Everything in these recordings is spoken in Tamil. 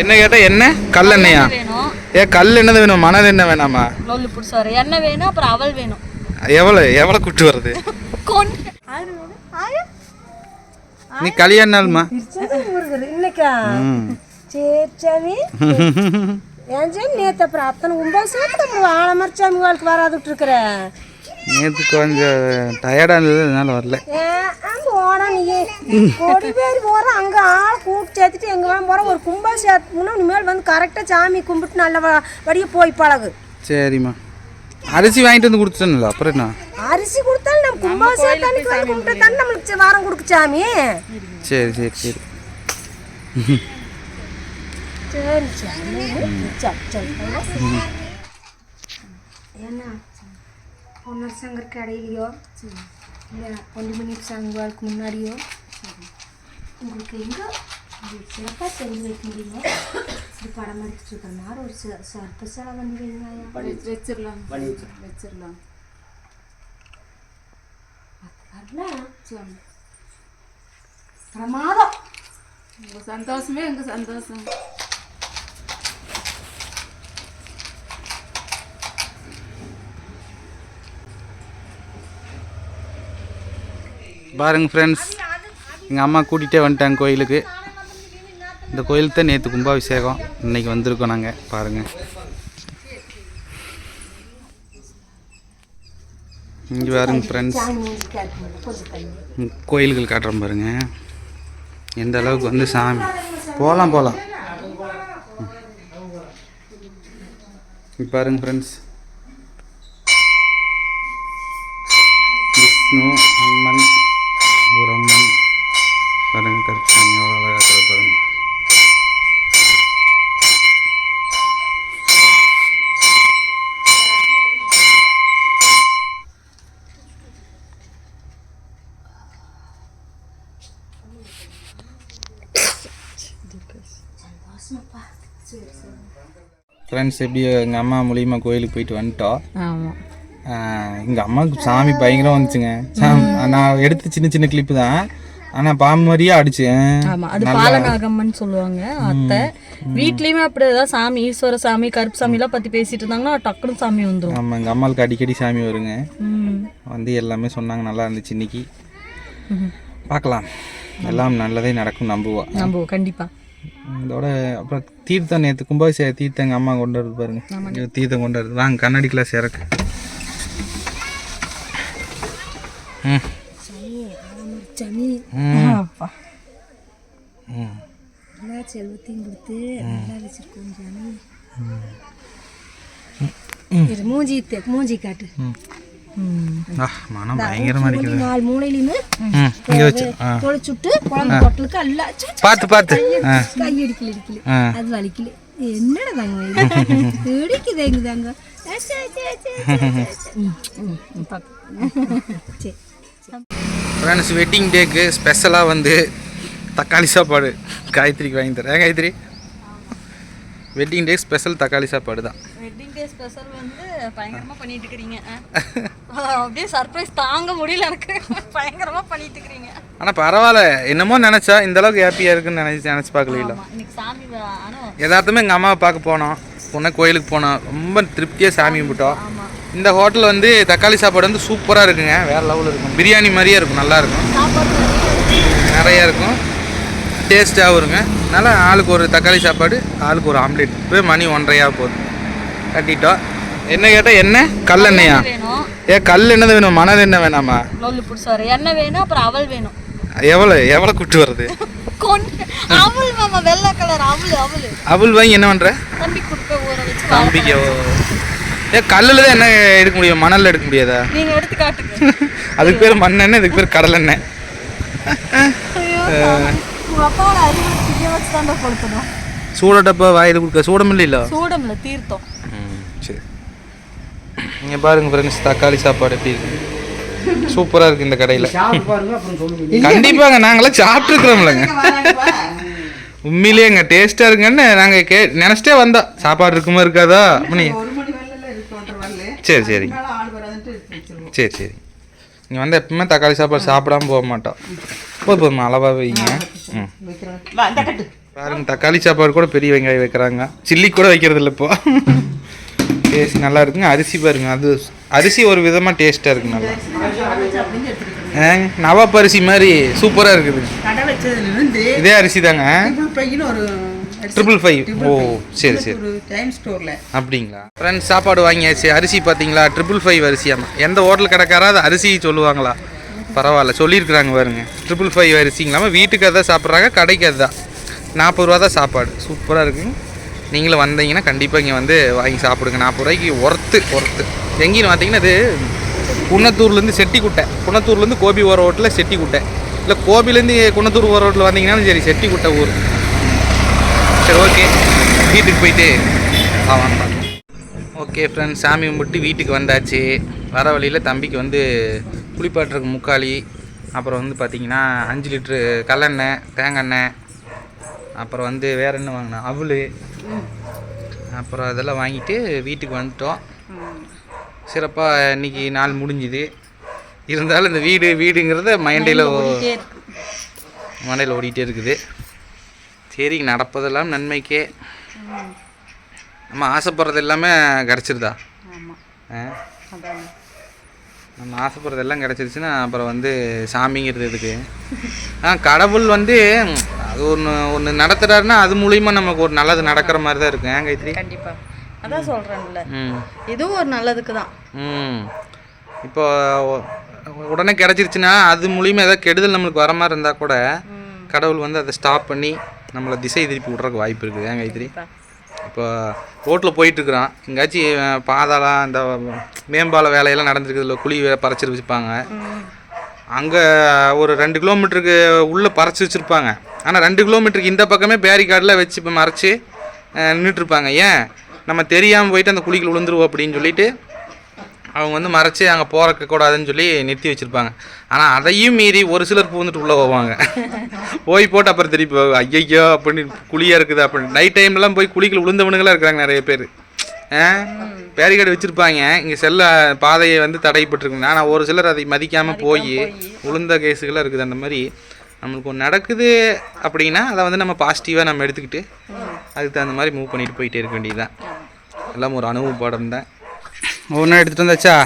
என்ன கேட்டா என்ன? கல் எண்ணெயா வேணும். ஏ கல் என்னது வேணும்? மணல் என்ன வேணாமா? லொல்லு பிடிச்சி வர எண்ணெய் வேணும் அப்புறம் அவல் வேணும். எவ்வளோ எவ்வளோ குட்டு வருது? நீ கல்யாண நாள்மா? இன்னைக்கா? சரி சாமி ஏன் சாமி நேற்று அப்புறம் அத்தனை ஒன்பது சேர்த்து அப்புறம் வாழை மாதிரி சாமி வாழ்க்கை வராதுட்டு இருக்கிற. நேற்று கொஞ்சம் டயர்டாக இருந்தது அதனால வரல. ஏன் போனா கோடி பேர் போற அங்க ஆள் கூப்பிட்டு சேர்த்துட்டு எங்க வேணும் போற ஒரு கும்பல் சேர்த்துனா இனிமேல் வந்து கரெக்டா சாமி கும்பிட்டு நல்ல வ- வழியா போய் பழகு. சரிம்மா. அரிசி வாங்கிட்டு வந்து கொடுத்துட்டேன்ல அப்புறம் என்ன? அரிசி கொடுத்தாலும் நம்ம கும்பல் சேர்த்து அன்னைக்கு வந்து கும்பிட்டு தானே நம்மளுக்கு வாரம் கொடுக்கு சாமி? சரி சரி சரி. சரி சாமி என்ன பொன்னர் சங்கர் கடையிலையோ இல்லை ஒன்று மணி சங்குவாளுக்கு முன்னாடியோ உங்களுக்கு எங்கே சிறப்பாக செஞ்சு வைக்க முடியுமோ இது படம் எடுத்துட்டு இருக்கிற மாதிரி ஒரு சில சர்ப்ப செலவு வந்து வேணுங்க வச்சிடலாம் வச்சிடலாம் பிரமாதம் உங்க சந்தோஷமே எங்க சந்தோஷம் பாருங்க ஃப்ரெண்ட்ஸ் எங்கள் அம்மா கூட்டிகிட்டே வந்துட்டாங்க கோயிலுக்கு. இந்த கோயிலுக்கு தான் நேற்று கும்பாபிஷேகம். இன்னைக்கு வந்திருக்கோம் நாங்கள் பாருங்கள் இங்கே பாருங்க ஃப்ரெண்ட்ஸ் கோயில்கள் காட்டுறோம் பாருங்க. எந்த அளவுக்கு வந்து சாமி. போகலாம் போகலாம் பாருங்க ஃப்ரெண்ட்ஸ் விஷ்ணு அம்மன் ஒரு அம்மன் பாருங்க கருச்சாமி எவ்வளோ அழகாக இருக்கிற பாருங்க ஃப்ரெண்ட்ஸ் எப்படி எங்கள் அம்மா மூலியமாக கோயிலுக்கு போயிட்டு வந்துட்டோம். ஆமாம் எங்கள் அம்மாவுக்கு சாமி பயங்கரம் வந்துச்சுங்க. சாமி நான் எடுத்த சின்ன சின்ன கிளிப்பு தான். ஆனால் பாம்பு மாதிரியே அடிச்சேன் ஆமா அது பாலநாகம்மன் சொல்லுவாங்க அத்தை. வீட்லயுமே அப்படிதான் சாமி ஈஸ்வர சாமி கருப்பு சாமி எல்லாம் பத்தி பேசிட்டு இருந்தாங்கன்னா டக்குனு சாமி வந்துரும். ஆமாம் எங்கள் அம்மாவுக்கு அடிக்கடி சாமி வருங்க. வந்து எல்லாமே சொன்னாங்க நல்லா இருந்துச்சு இன்னைக்கு. பார்க்கலாம். எல்லாம் நல்லதே நடக்கும் நம்புவோம். நம்புவோம் கண்டிப்பா. இதோட அப்புறம் தீர்த்தம் நேற்று கும்பாபிஷேக தீர்த்தம் எங்கள் அம்மா கொண்டு வருது பாருங்க. தீர்த்தம் கொண்டு வருது வாங்க கண்ணாடி கிளாஸ் இறக்கு. மூஞ்சி மூஞ்சி காட்டு. மனம் பயங்கரமாக இருக்குது நாலு மூலையிலுமே ம் இங்கே வச்சு ஆ. தொலைச்சுட்டு குழம்பு பொட்டலுக்கு எல்லாம் ச்சே, ச்சே, பார்த்து பார்த்து கை அடிக்கல அடிக்கல ஆ. அது வலிக்கல. என்னடா தாங்க இது? இடிக்குது எங்க தாங்க. ஃப்ரெண்ட்ஸ் வெட்டிங் டேக்கு ஸ்பெஷலாக வந்து தக்காளி சாப்பாடு காயத்ரிக்கு வாங்கி தரேன். காயத்ரி? வெட்டிங் டே ஸ்பெஷல் தக்காளி சாப்பாடு தான். வெட்டிங் டே ஸ்பெஷல் வந்து பயங்கரமா பண்ணிட்டு இருக்கிறீங்க. அப்படியே சர்ப்ரைஸ் தாங்க முடியல எனக்கு. பயங்கரமா பண்ணிட்டு இருக்கிறீங்க ஆனால் பரவாயில்ல. என்னமோ நினச்சா இந்த அளவுக்கு ஹாப்பியாக இருக்குன்னு நினச்சி நினச்சி பார்க்கல இன்னைக்கு சாமி யதார்த்தமே எங்கள் அம்மாவை பார்க்க போனோம். பொண்ணை கோயிலுக்கு போனோம். ரொம்ப திருப்தியாக சாமி கும்பிட்டோம். இந்த ஹோட்டல் வந்து தக்காளி சாப்பாடு வந்து சூப்பராக இருக்குங்க. வேறு லெவலில் இருக்கும். பிரியாணி மாதிரியே இருக்கும். நல்லா இருக்கும். நிறையா இருக்கும். டேஸ்ட்டாகவும் இருங்க அதனால் ஆளுக்கு ஒரு தக்காளி சாப்பாடு ஆளுக்கு ஒரு ஆம்லேட் இப்போ மணி ஒன்றரையாக போகுது. கட்டிட்டோம். என்ன கேட்டால் என்ன? கல் எண்ணெயா ஏ கல் என்னது வேணும்? மணல் என்ன வேணாமா? லொல்லு பிடிச்சி வர எண்ணெய் வேணும் அப்புறம் அவல் வேணும். எவ்வளோ எவ்வளோ குட்டு வருது அவல் மாமா வெள்ளை கலர் அவல் அவல். அவள் வாங்கி என்ன பண்ணுற தம்பி கொடுக்க ஊற வச்சு தம்பிக்கு. ஏ கல்லில் தான் என்ன எடுக்க முடியும்? மணலில் எடுக்க முடியாதா? நீங்க எடுத்து காட்டுங்க. அதுக்கு பேர் மண்ணெண்ணெய் இதுக்கு பேர் தான் கொடுக்கணும் சூடட்டப்பா வாயில் கொடுக்க சூடம் இல்லை சூடம்ல தீர்த்தம். ம். சரி இங்கே பாருங்க ஃப்ரெண்ட்ஸ் தக்காளி சாப்பாடு எப்படி இருக்கு? சூப்பராக இருக்குது இந்த கடையில். கண்டிப்பாங்க நாங்களாம் சாப்பிட்ருக்குறோம்லங்க உண்மையிலேங்க டேஸ்ட்டாக இருக்குங்கன்னு நாங்கள் கே நினச்சிட்டே வந்தோம் சாப்பாடு இருக்குமா இருக்காதா? அப்படி சரி சரி. சரி சரி. இங்கே வந்து எப்பவுமே தக்காளி சாப்பாடு சாப்பிடாம போக மாட்டோம் போதும் போதும் அளவாக வைங்க. ம். பாருங்க தக்காளி சாப்பாடு கூட பெரிய வெங்காயம் வைக்கிறாங்க. சில்லி கூட வைக்கிறது இல்லை இப்போ. டேஸ்ட் நல்லா இருக்குங்க. அரிசி பாருங்க. அது அரிசி ஒரு விதமாக டேஸ்ட்டாக இருக்கு நல்லா. ஏங்க நவாப் அரிசி மாதிரி சூப்பராக இருக்குது. இதே அரிசி தாங்க. ட்ரிபிள் ஃபைவ் ஓ சரி சரி. டைம் ஸ்டோரில் அப்படிங்களா? ஃப்ரெண்ட்ஸ் சாப்பாடு வாங்கியாச்சு. அரிசி பார்த்தீங்களா ட்ரிபிள் ஃபைவ் அரிசியாமா எந்த ஹோட்டல் கடைக்காராவது அரிசி சொல்லுவாங்களா? பரவாயில்ல. சொல்லியிருக்கிறாங்க பாருங்க. ட்ரிபிள் ஃபைவ் அரிசிங்களாம. வீட்டுக்கு அதான் சாப்பிட்றாங்க கடைக்கு அதுதான் நாற்பது ரூபா தான் சாப்பாடு. சூப்பராக இருக்குங்க. நீங்களும் வந்தீங்கன்னா கண்டிப்பாக இங்கே வந்து வாங்கி சாப்பிடுங்க. நாற்பது ரூபாய்க்கு ஒர்த்து ஒர்த்து எங்கேயும் பார்த்தீங்கன்னா இது குன்னத்தூர்லேருந்து செட்டிக்குட்டை. குன்னத்தூர்லேருந்து கோபி ஓர ரோட்டில் செட்டிக்குட்டை. இல்லை கோபிலேருந்து குன்னத்தூர் ஓர ரோட்டில் வந்தீங்கன்னா சரி செட்டிக்குட்டை ஊர். சரி ஓகே வீட்டுக்கு போயிட்டு ஆமாம் ஓகே ஃப்ரெண்ட்ஸ் சாமி கும்பிட்டு வீட்டுக்கு வந்தாச்சு. வர வழியில் தம்பிக்கு வந்து குளிப்பாட்டுறதுக்கு முக்காளி. அப்புறம் வந்து பார்த்திங்கன்னா அஞ்சு லிட்ரு கல்லெண்ணெய் தேங்காய் எண்ணெய் அப்புறம் வந்து வேற என்ன வாங்கினேன்? அவல். அப்புறம் அதெல்லாம் வாங்கிட்டு வீட்டுக்கு வந்துட்டோம். சிறப்பாக இன்னைக்கு நாள் முடிஞ்சுது. இருந்தாலும் இந்த வீடு வீடுங்கிறத மைண்டையில் மண்டையில் ஓடிட்டே இருக்குது. சரி நடப்பதெல்லாம் நன்மைக்கே. நம்ம ஆசைப்படுறது எல்லாமே கிடச்சிருதா? நம்ம ஆசைப்படுறது எல்லாம் கிடச்சிருச்சுன்னா அப்புறம் வந்து சாமிங்கிறது எதுக்கு? ஆ கடவுள் வந்து அது ஒன்று ஒன்று நடத்துறாருன்னா அது மூலியமா நமக்கு ஒரு நல்லது நடக்கிற மாதிரி தான் இருக்கும். ஏன் கைத்ரி கண்டிப்பா. அதான் சொல்றேன்ல. ம். இதுவும் ஒரு நல்லதுக்கு தான். ம். இப்போ உடனே கிடச்சிருச்சுன்னா அது மூலியமா ஏதாவது கெடுதல் நம்மளுக்கு வர மாதிரி இருந்தால் கூட கடவுள் வந்து அதை ஸ்டாப் பண்ணி நம்மளை திசை திருப்பி விட்றதுக்கு வாய்ப்பு இருக்குது. ஏன் கைத்ரி இப்போ ரோட்டில் போயிட்டுருக்குறான். எங்கேயாச்சும் அஹ், பாதாளம் இந்த மேம்பால வேலையெல்லாம் நடந்துருக்குதுல குழி பறிச்சு வச்சுருப்பாங்க. அங்கே ஒரு ரெண்டு கிலோமீட்டருக்கு உள்ளே பறிச்சு வச்சுருப்பாங்க. ஆனால் ரெண்டு கிலோமீட்டருக்கு இந்த பக்கமே பேரிகார்டில் வச்சு இப்போ மறைச்சி நின்றுட்டுருப்பாங்க ஏன்? நம்ம தெரியாமல் போயிட்டு அந்த குழிக்குள்ள விழுந்துருவோம் அப்படின்னு சொல்லிட்டு அவங்க வந்து மறைச்சி அங்கே போறக்க கூடாதுன்னு சொல்லி நிறுத்தி வச்சுருப்பாங்க. ஆனால் அதையும் மீறி ஒரு சிலர் பூந்துட்டு உள்ளே போவாங்க. போய் போட்டு அப்புறம் திருப்பி. ஐயையோ அப்படின்னு குழியாக இருக்குது அப்படின்னு. நைட் டைம்லாம் போய் குழிக்குள்ள விழுந்தவனுங்களாம் இருக்கிறாங்க நிறைய பேர். பேரிகார்டு வச்சுருப்பாங்க. இங்கே செல்ல பாதையை வந்து தடைப்பட்டிருக்குங்க. ஆனால் ஒரு சிலர் அதை மதிக்காமல் போய் உளுந்த கேஸுகளாக இருக்குது அந்த மாதிரி. நம்மளுக்கு ஒன்று நடக்குது அப்படின்னா அதை வந்து நம்ம பாசிட்டிவாக நம்ம எடுத்துக்கிட்டு அதுக்கு தகுந்த மாதிரி மூவ் பண்ணிட்டு போயிட்டே இருக்க வேண்டியதுதான். எல்லாம் ஒரு அனுபவ பாடம் தான். ஒவ்வொன்றா எடுத்துகிட்டு வந்தாச்சா?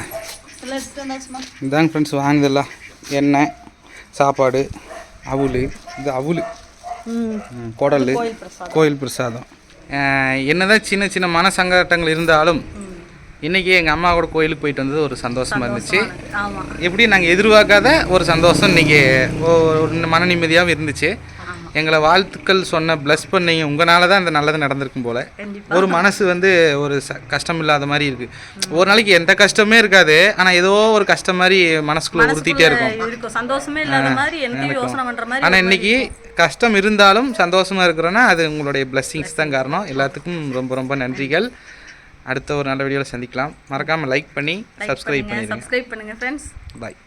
இதாங்க ஃப்ரெண்ட்ஸ் வாங்குதெல்லாம் எண்ணெய் சாப்பாடு அவுள் இது அவுள் ம், குடல். கோயில் பிரசாதம். என்னதான் சின்ன சின்ன மன சங்கடங்கள் இருந்தாலும் இன்னைக்கு எங்கள் அம்மா கூட கோயிலுக்கு போயிட்டு வந்தது ஒரு சந்தோஷமா இருந்துச்சு. எப்படி நாங்கள் எதிர்பார்க்காத ஒரு சந்தோஷம் இன்னைக்கு ஒரு மன நிம்மதியாகவும் இருந்துச்சு. எங்களை வாழ்த்துக்கள் சொன்ன ப்ளஸ் பண்ணீங்க. உங்களால தான் இந்த நல்லது நடந்திருக்கும் போல. ஒரு மனசு வந்து ஒரு ச- கஷ்டம் இல்லாத மாதிரி இருக்கு. ஒரு நாளைக்கு எந்த கஷ்டமே இருக்காது. ஆனால் ஏதோ ஒரு கஷ்டம் மாதிரி மனசுக்குள்ள உறுத்திட்டே இருக்கும். சந்தோஷமே இல்லாத மாதிரி ஆனால் இன்னைக்கு கஷ்டம் இருந்தாலும் சந்தோஷமா இருக்கிறோன்னா அது உங்களுடைய பிளெஸ்ஸிங்ஸ் தான் காரணம். எல்லாத்துக்கும் ரொம்ப ரொம்ப நன்றிகள். அடுத்த ஒரு நல்ல வீடியோவில் சந்திக்கலாம். மறக்காமல் லைக் பண்ணி சப்ஸ்கிரைப் பண்ணிடுங்க. சப்ஸ்கிரைப் பண்ணுங்க ஃப்ரெண்ட்ஸ் பாய்